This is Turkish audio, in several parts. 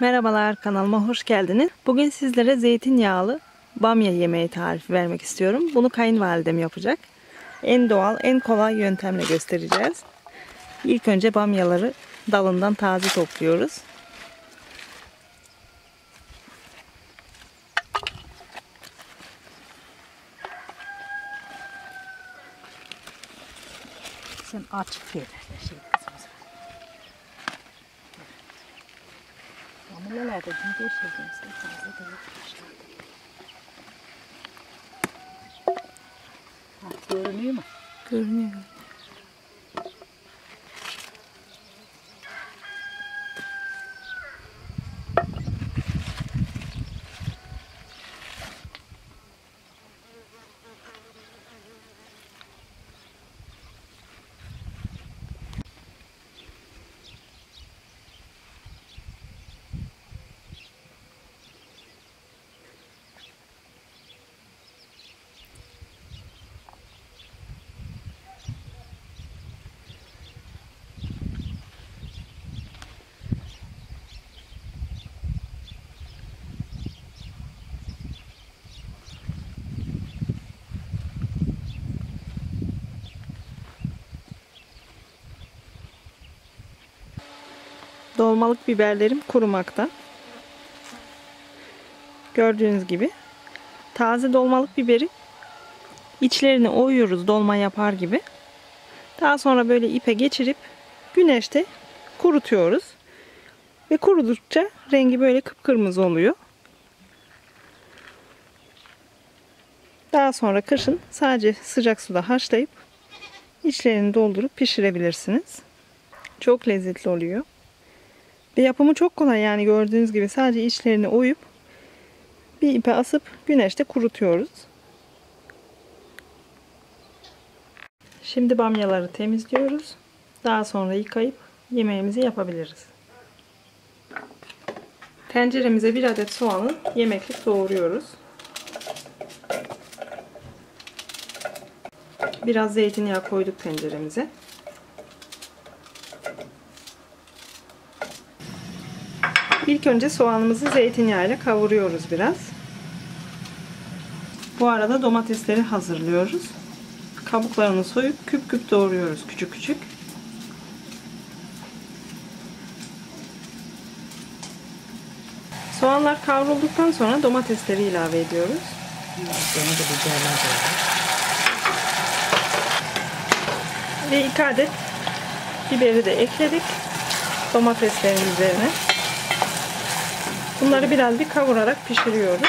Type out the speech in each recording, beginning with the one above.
Merhabalar kanalıma hoş geldiniz. Bugün sizlere zeytinyağlı bamya yemeği tarifi vermek istiyorum. Bunu kayınvalidem yapacak. En doğal, en kolay yöntemle göstereceğiz. İlk önce bamyaları dalından taze topluyoruz. Sen açık ver. 我们也来个金针菇，金针菇都是好吃的。啊，个人的嘛，个人的。Dolmalık biberlerim kurumakta. Gördüğünüz gibi. Taze dolmalık biberi içlerini oyuyoruz dolma yapar gibi. Daha sonra böyle ipe geçirip güneşte kurutuyoruz. Ve kurudukça rengi böyle kıpkırmızı oluyor. Daha sonra kışın sadece sıcak suda haşlayıp içlerini doldurup pişirebilirsiniz. Çok lezzetli oluyor. Ve yapımı çok kolay yani gördüğünüz gibi sadece içlerini oyup bir ipe asıp güneşte kurutuyoruz. Şimdi bamyaları temizliyoruz. Daha sonra yıkayıp yemeğimizi yapabiliriz. Tenceremize bir adet soğanı yemeklik doğruyoruz. Biraz zeytinyağı koyduk tenceremize. İlk önce soğanımızı zeytinyağıyla kavuruyoruz biraz. Bu arada domatesleri hazırlıyoruz. Kabuklarını soyup küp küp doğruyoruz küçük küçük. Soğanlar kavrulduktan sonra domatesleri ilave ediyoruz. Ve iki adet biberi de ekledik domateslerin üzerine. Bunları biraz bir kavurarak pişiriyoruz.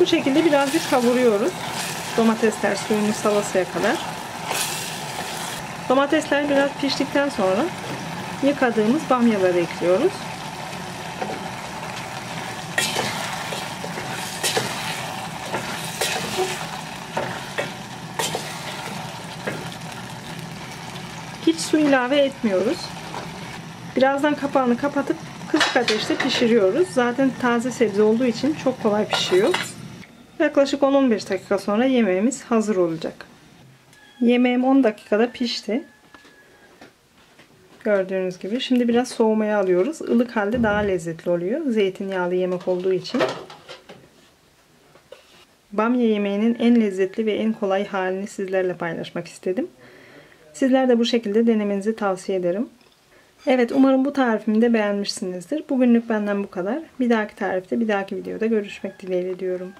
Bu şekilde biraz bir kavuruyoruz. Domatesler suyunu salasıya kadar. Domatesler biraz piştikten sonra yıkadığımız bamyaları ekliyoruz. Hiç su ilave etmiyoruz. Birazdan kapağını kapatıp kısık ateşte pişiriyoruz. Zaten taze sebze olduğu için çok kolay pişiyor. Yaklaşık 10-15 dakika sonra yemeğimiz hazır olacak. Yemeğim 10 dakikada pişti. Gördüğünüz gibi. Şimdi biraz soğumaya alıyoruz. Ilık halde daha lezzetli oluyor. Zeytinyağlı yemek olduğu için. Bamya yemeğinin en lezzetli ve en kolay halini sizlerle paylaşmak istedim. Sizler de bu şekilde denemenizi tavsiye ederim. Evet umarım bu tarifimi de beğenmişsinizdir. Bugünlük benden bu kadar. Bir dahaki tarifte bir dahaki videoda görüşmek dileğiyle diyorum.